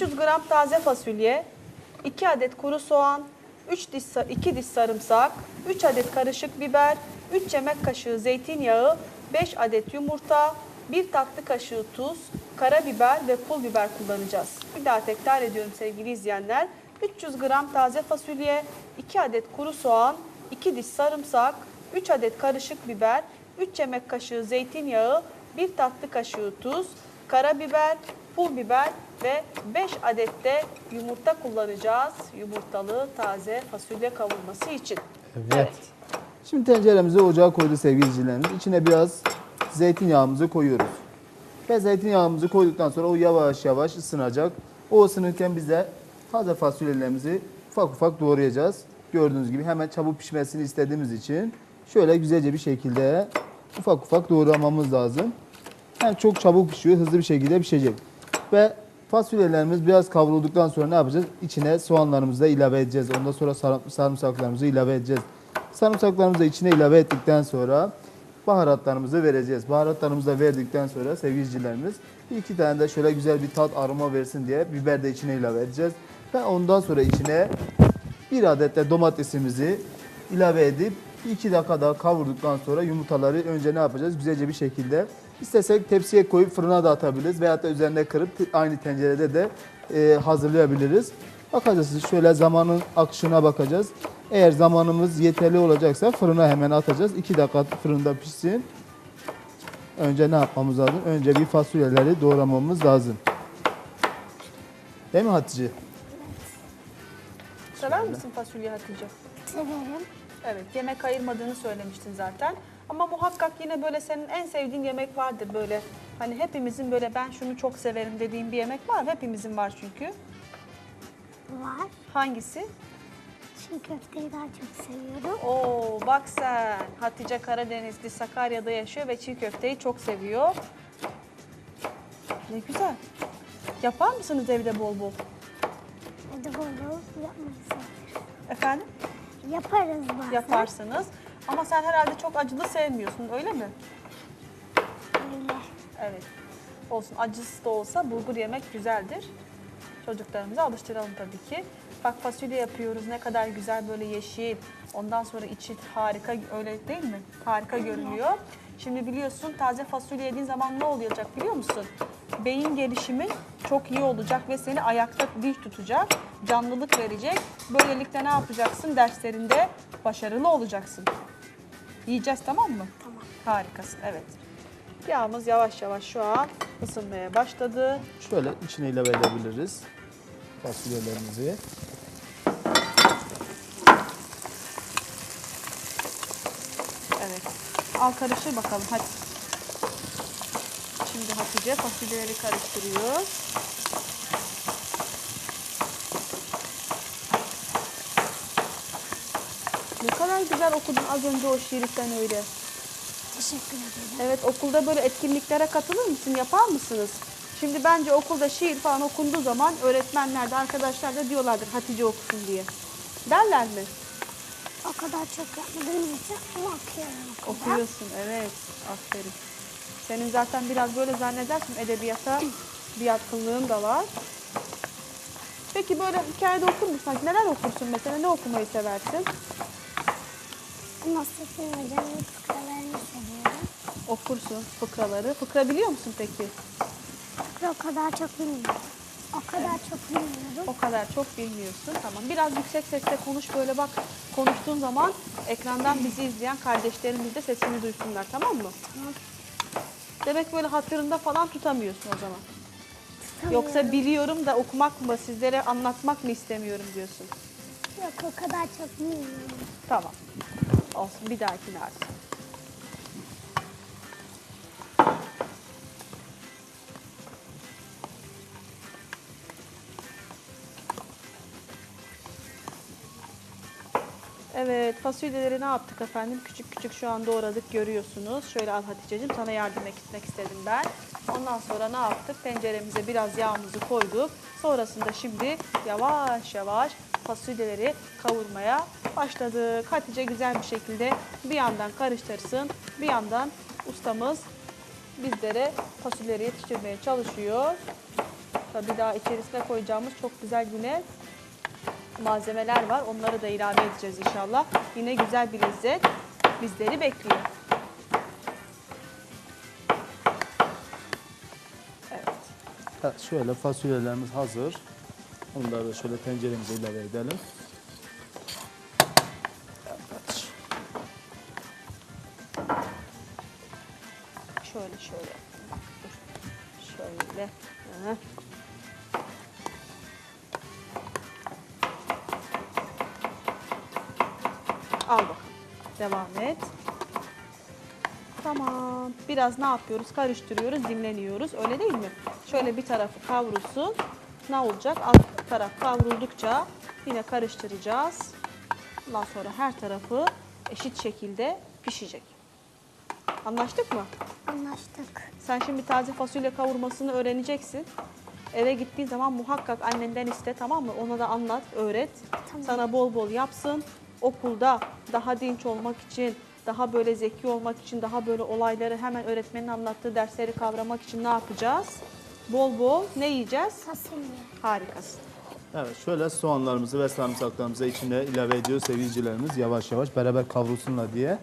300 gram taze fasulye, 2 adet kuru soğan, 3 diş, sa- 2 diş sarımsak, 3 adet karışık biber, 3 yemek kaşığı zeytinyağı, 5 adet yumurta, 1 tatlı kaşığı tuz, karabiber ve pul biber kullanacağız. Bir daha tekrar ediyorum sevgili izleyenler. 300 gram taze fasulye, 2 adet kuru soğan, 2 diş sarımsak, 3 adet karışık biber, 3 yemek kaşığı zeytinyağı, 1 tatlı kaşığı tuz, karabiber, pul biber ve 5 adet de yumurta kullanacağız. Yumurtalı taze fasulye kavurması için. Evet. Şimdi tenceremizi ocağa koyduk sevgili izleyicilerimiz. İçine biraz zeytinyağımızı koyuyoruz. Ve zeytinyağımızı koyduktan sonra o yavaş yavaş ısınacak. O ısınırken biz de taze fasulyelerimizi ufak ufak doğrayacağız. Gördüğünüz gibi hemen çabuk pişmesini istediğimiz için şöyle güzelce bir şekilde ufak ufak doğramamız lazım. Hem çok çabuk pişiyor, hızlı bir şekilde pişecek. Ve fasulyelerimiz biraz kavrulduktan sonra ne yapacağız? İçine soğanlarımızı da ilave edeceğiz. Ondan sonra sar- sarımsaklarımızı ilave edeceğiz. Sarımsaklarımızı içine ilave ettikten sonra baharatlarımızı vereceğiz. Baharatlarımızı da verdikten sonra sevgili izleyicilerimiz bir iki tane de şöyle güzel bir tat aroma versin diye biber de içine ilave edeceğiz. Ve ondan sonra içine bir adet de domatesimizi ilave edip 2 dakika daha kavurduktan sonra yumurtaları önce ne yapacağız? Güzelce bir şekilde istesek tepsiye koyup fırına da atabiliriz veyahut da üzerine kırıp aynı tencerede de e, hazırlayabiliriz. Bakacağız şöyle zamanın akışına bakacağız. Eğer zamanımız yeterli olacaksa fırına hemen atacağız. 2 dakika fırında pişsin. Önce ne yapmamız lazım? Önce bir fasulyeleri doğramamız lazım. Değil mi Hatice? Sever misin fasulye Hatice? Severim. Evet, yemek ayırmadığını söylemiştin zaten. Ama muhakkak yine böyle senin en sevdiğin yemek vardır böyle. Hani hepimizin böyle ben şunu çok severim dediğim bir yemek var. Hepimizin var çünkü. Var. Hangisi? Çiğ köfteyi daha çok seviyorum. Oo bak sen. Hatice Karadenizli Sakarya'da yaşıyor ve çiğ köfteyi çok seviyor. Ne güzel. Yapar mısınız evde bol bol? Hadi bol bol yapmayı severim. Efendim? Yaparız bazen. Yaparsınız. Ama sen herhalde çok acılı sevmiyorsun öyle mi? Öyle. Evet. Olsun acısı da olsa bulgur yemek güzeldir. Çocuklarımıza alıştıralım tabii ki. Bak fasulye yapıyoruz ne kadar güzel böyle yeşil. Ondan sonra içi harika öyle değil mi? Harika görünüyor. Şimdi biliyorsun taze fasulye yediğin zaman ne olacak biliyor musun? Beyin gelişimi çok iyi olacak ve seni ayakta dinç tutacak, canlılık verecek. Böylelikle ne yapacaksın? Derslerinde başarılı olacaksın. Yiyeceğiz tamam mı? Tamam. Harikasın evet. Yağımız yavaş yavaş şu an ısınmaya başladı. Şöyle içine ilave edebiliriz fasulyelerimizi. Evet. Al karıştır bakalım hadi. Şimdi Hatice fasulyeleri karıştırıyor. Kadar güzel okudun az önce o şiiri sen öyle. Teşekkür ederim. Evet okulda böyle etkinliklere katılır mısın? Yapar mısınız? Şimdi bence okulda şiir falan okunduğu zaman öğretmenler de arkadaşlar da diyorlardır Hatice okusun diye. Derler mi? O kadar çok yapmadığım için ama okuyorum. Okuyorsun evet. Aferin. Senin zaten biraz böyle zannedersin edebiyata bir yatkınlığın da var. Peki böyle hikayede okur musun? Neler okursun mesela? Ne okumayı seversin? Nasrettin Hoca'nın fıkralarını seviyorum. Okursun fıkraları. Fıkra biliyor musun peki? Fıkra o kadar çok bilmiyorum. O kadar çok bilmiyorum. O kadar çok bilmiyorsun. Tamam. Biraz yüksek sesle konuş böyle bak. Konuştuğun zaman ekrandan bizi izleyen kardeşlerimiz de sesini duysunlar tamam mı? Tamam. Demek böyle hatırında falan tutamıyorsun o zaman. Tutamıyorum. Yoksa biliyorum da okumak mı, sizlere anlatmak mı istemiyorum diyorsun. Yok o kadar çok bilmiyorum. Tamam. Olsun bir dahakine artık. Evet fasulyeleri ne yaptık efendim? Küçük küçük şu an doğradık görüyorsunuz. Şöyle al Hatice'cim sana yardım etmek istedim ben. Ondan sonra ne yaptık? Tenceremize biraz yağımızı koyduk. Sonrasında şimdi yavaş yavaş fasulyeleri kavurmaya başladık. Hatice güzel bir şekilde bir yandan karıştırsın. Bir yandan ustamız bizlere fasulyeleri yetiştirmeye çalışıyor. Tabii daha içerisine koyacağımız çok güzel yine malzemeler var. Onları da ilave edeceğiz inşallah. Yine güzel bir lezzet bizleri bekliyor. Evet. Evet, şöyle fasulyelerimiz hazır. Onları da şöyle tenceremize ilave edelim. Evet. Şöyle şöyle. Şöyle. Hı. Al bakalım. Devam et. Tamam. Biraz ne yapıyoruz? Karıştırıyoruz, dinleniyoruz. Öyle değil mi? Şöyle bir tarafı kavrulsun. Ne olacak? Alt taraf kavruldukça yine karıştıracağız. Ondan sonra her tarafı eşit şekilde pişecek. Anlaştık mı? Anlaştık. Sen şimdi taze fasulye kavurmasını öğreneceksin. Eve gittiğin zaman muhakkak annenden iste tamam mı? Ona da anlat, öğret. Tamam. Sana bol bol yapsın. Okulda daha dinç olmak için, daha böyle zeki olmak için, daha böyle olayları hemen öğretmenin anlattığı dersleri kavramak için ne yapacağız? Bol bol ne yiyeceğiz? Fasulye. Harikasın. Evet şöyle soğanlarımızı ve sarımsaklarımızı içine ilave ediyor sevgilicilerimiz yavaş yavaş beraber kavrulsunlar diye.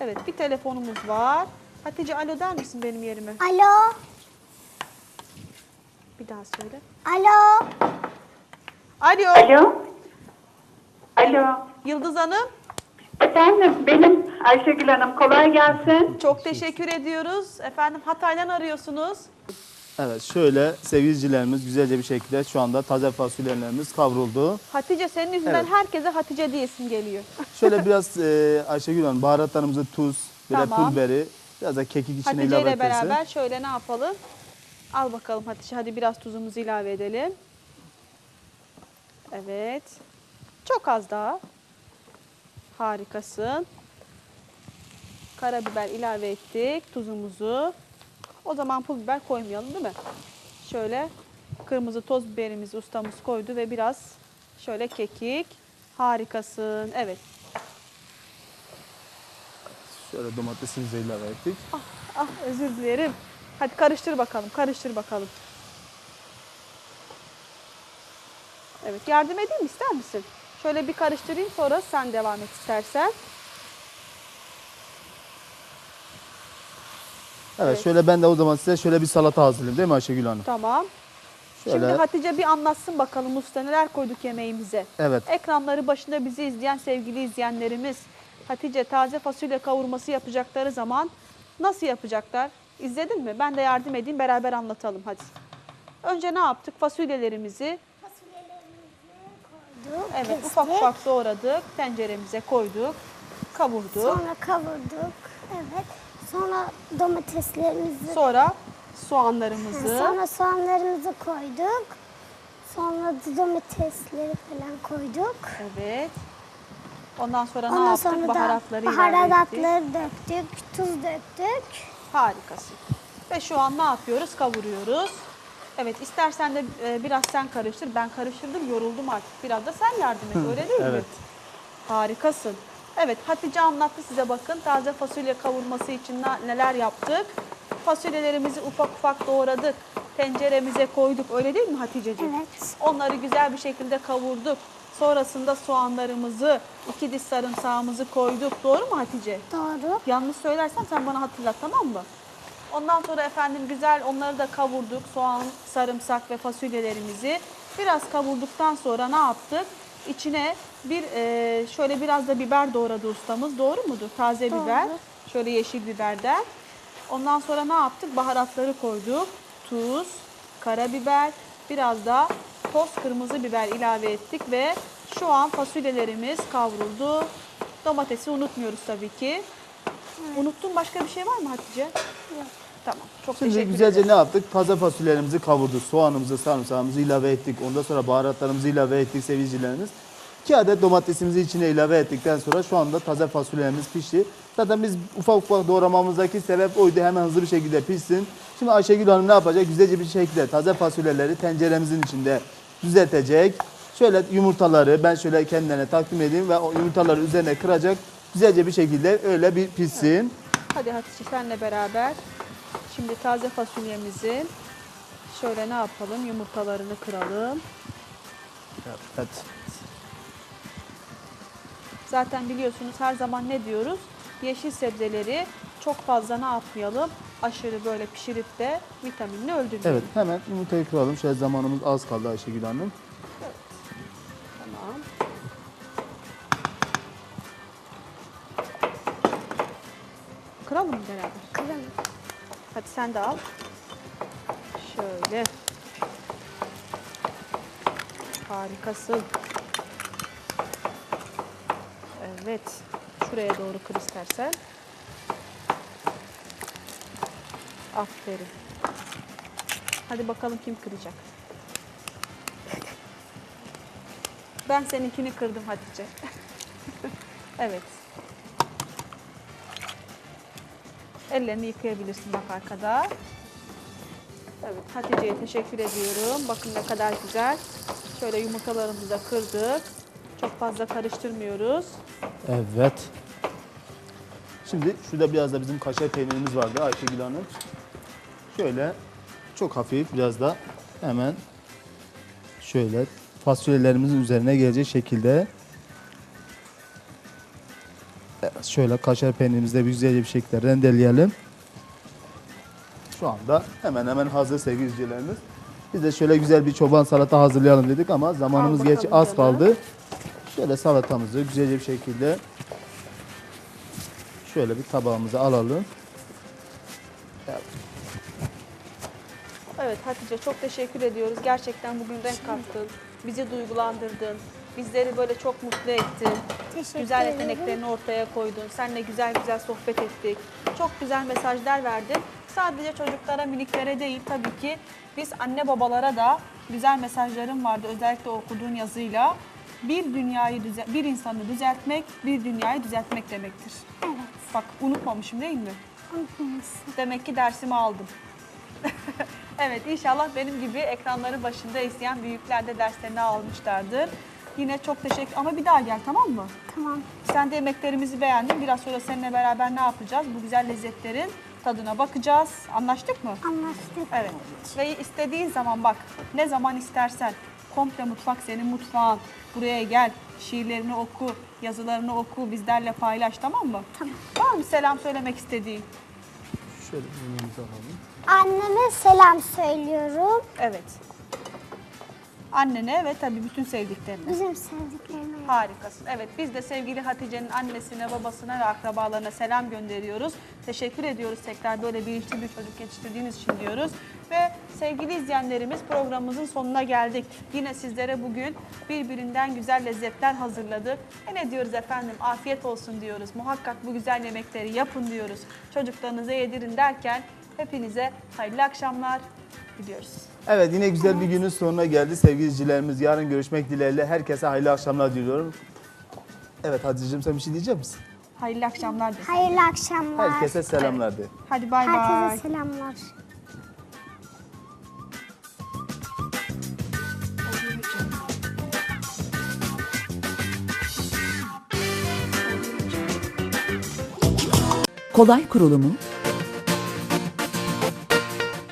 Evet bir telefonumuz var. Hatice alo der misin benim yerime? Alo. Bir daha söyle. Alo. Alo. Alo. Alo. Yıldız Hanım. Efendim benim Ayşegül Hanım kolay gelsin. Çok teşekkür ediyoruz. Efendim Hatay'dan arıyorsunuz. Evet şöyle sevgilicilerimiz güzelce bir şekilde şu anda taze fasulyelerimiz kavruldu. Hatice senin yüzünden Evet. herkese Hatice diyesim geliyor. Şöyle biraz e, Ayşegül Hanım baharatlarımızı tuz, böyle Tamam. pul biberi, biraz da kekik içine Hatice ilave ile beraber şöyle ne yapalım? Al bakalım Hatice hadi biraz tuzumuzu ilave edelim. Evet. Çok az daha. Harikasın. Karabiber ilave ettik tuzumuzu. O zaman pul biber koymayalım değil mi? Şöyle kırmızı toz biberimizi ustamız koydu ve biraz şöyle kekik. Harikasın. Evet. Şöyle domatesimizi ilave ettik. Ah özür dilerim. Hadi karıştır bakalım, karıştır bakalım. Evet, yardım edeyim ister misin? Şöyle bir karıştırayım sonra sen devam et istersen. Evet, Evet. şöyle ben de o zaman size şöyle bir salata hazırlayayım değil mi Ayşegül Hanım? Tamam. Şöyle. Şimdi Hatice bir anlatsın bakalım usta neler koyduk yemeğimize. Evet. Ekranları başında bizi izleyen sevgili izleyenlerimiz Hatice taze fasulye kavurması yapacakları zaman nasıl yapacaklar? İzledin mi? Ben de yardım edeyim beraber anlatalım hadi. Önce ne yaptık? Fasulyelerimizi Koyduk. Evet kestik. ufak ufak doğradık. Tenceremize koyduk. Kavurduk. Sonra kavurduk. Evet. Sonra domateslerimizi Sonra soğanlarımızı. Sonra soğanlarımızı koyduk. Sonra da domatesleri falan koyduk. Evet. Ondan sonra ne Ondan yaptık? sonra Baharatları baharatları döktük, tuz döktük. Harikasın. Ve şu an ne yapıyoruz? Kavuruyoruz. Evet istersen de e, biraz sen karıştır. Ben karıştırdım yoruldum artık. Biraz da sen yardım et öyle değil mi? Evet. Harikasın. Evet Hatice anlattı size bakın. Taze fasulye kavurması için neler yaptık. Fasulyelerimizi ufak ufak doğradık. Tenceremize koyduk öyle değil mi Hatice'ciğim? Evet. Onları güzel bir şekilde kavurduk. Sonrasında soğanlarımızı, iki diş sarımsağımızı koyduk. Doğru mu Hatice? Doğru. Yanlış söylersem sen bana hatırlat tamam mı? Ondan sonra efendim güzel onları da kavurduk. Soğan, sarımsak ve fasulyelerimizi. Biraz kavurduktan sonra ne yaptık? İçine bir e, şöyle biraz da biber doğradı ustamız. Doğru mudur? Taze Doğru. biber. Şöyle yeşil biberden. Ondan sonra ne yaptık? Baharatları koyduk. Tuz, karabiber, biraz da toz kırmızı biber ilave ettik ve şu an fasulyelerimiz kavruldu. Domatesi unutmuyoruz tabii ki. Unuttun başka bir şey var mı Hatice? Yok. Tamam. Çok Şimdi teşekkür güzelce ederim. ne yaptık? Taze fasulyelerimizi kavurduk. Soğanımızı, sarımsağımızı ilave ettik. Ondan sonra baharatlarımızı ilave ettik sevgilicilerimiz. 2 adet domatesimizi içine ilave ettikten sonra şu anda taze fasulyelerimiz pişti. Zaten biz ufak ufak doğramamızdaki sebep oydu. Hemen hızlı bir şekilde pişsin. Şimdi Ayşegül Hanım ne yapacak? Güzelce bir şekilde taze fasulyeleri tenceremizin içinde düzeltecek. Şöyle yumurtaları ben şöyle kendilerine takdim edeyim ve o yumurtaları üzerine kıracak. Güzelce bir şekilde öyle bir pişsin. Hadi Hatice senle beraber. Şimdi taze fasulyemizi Şöyle ne yapalım? Yumurtalarını kıralım. Evet. Zaten biliyorsunuz her zaman ne diyoruz? Yeşil sebzeleri çok fazla ne yapmayalım? Aşırı böyle pişirip de vitaminini öldürmeyelim. Evet hemen yumurtayı kıralım. Şöyle zamanımız az kaldı Ayşegül Hanım. Sen de al. Şöyle. Harikasın. Evet. Şuraya doğru kır istersen. Aferin. Hadi bakalım kim kıracak. Ben seninkini kırdım Hatice. evet. Ellerini yıkayabilirsin bak arkada. Evet Hatice'ye teşekkür ediyorum. Bakın ne kadar güzel. Şöyle yumurtalarımızı da kırdık. Çok fazla karıştırmıyoruz. Evet. Şimdi şurada biraz da bizim kaşar peynirimiz vardı Ayşegül Hanım. Şöyle çok hafif biraz da hemen şöyle fasulyelerimizin üzerine gelecek şekilde şöyle kaşar peynirimizi de güzelce bir şekilde rendeleyelim. Şu anda hemen hemen hazır sevgili izleyicilerimiz. Biz de şöyle güzel bir çoban salata hazırlayalım dedik ama zamanımız geç az kaldı. Şöyle salatamızı güzelce bir şekilde şöyle bir tabağımıza alalım. Evet Hatice çok teşekkür ediyoruz. Gerçekten bugün renk kattın. Bizi duygulandırdın. Bizleri böyle çok mutlu ettin. Teşekkür Güzel ederim. yeteneklerini ortaya koydun. Seninle güzel güzel sohbet ettik. Çok güzel mesajlar verdin. Sadece çocuklara, miniklere değil tabii ki biz anne babalara da güzel mesajlarım vardı. Özellikle okuduğun yazıyla. Bir dünyayı bir insanı düzeltmek, bir dünyayı düzeltmek demektir. Evet. Bak unutmamışım değil mi? Unutmamışsın. Demek ki dersimi aldım. evet inşallah benim gibi ekranları başında izleyen büyükler de derslerini almışlardır. Yine çok teşekkür ama bir daha gel tamam mı? Tamam. Sen de yemeklerimizi beğendin. Biraz sonra seninle beraber ne yapacağız? Bu güzel lezzetlerin tadına bakacağız. Anlaştık mı? Anlaştık. Evet. Ve istediğin zaman bak ne zaman istersen komple mutfak senin mutfağın. Buraya gel, şiirlerini oku, yazılarını oku, bizlerle paylaş tamam mı? Tamam. Var mı selam söylemek istediğin? Şöyle yemeğimizi alalım. Anneme selam söylüyorum. Evet. Annene ve tabii bütün sevdiklerine. Bizim sevdiklerime. Harikasın. Evet biz de sevgili Hatice'nin annesine, babasına ve akrabalarına selam gönderiyoruz. Teşekkür ediyoruz tekrar böyle bilinçli bir çocuk yetiştirdiğiniz için diyoruz. Ve sevgili izleyenlerimiz programımızın sonuna geldik. Yine sizlere bugün birbirinden güzel lezzetler hazırladık. E ne diyoruz efendim? Afiyet olsun diyoruz. Muhakkak bu güzel yemekleri yapın diyoruz. Çocuklarınıza yedirin derken hepinize hayırlı akşamlar diliyoruz. Evet yine güzel bir günün sonuna geldi sevgili izleyicilerimiz. Yarın görüşmek dileğiyle herkese hayırlı akşamlar diliyorum. Evet Hatice'cim sen bir şey diyecek misin? Hayırlı akşamlar desin. Hayırlı akşamlar. Herkese selamlar de. Hadi bay bay. Herkese selamlar. kolay kurulumu,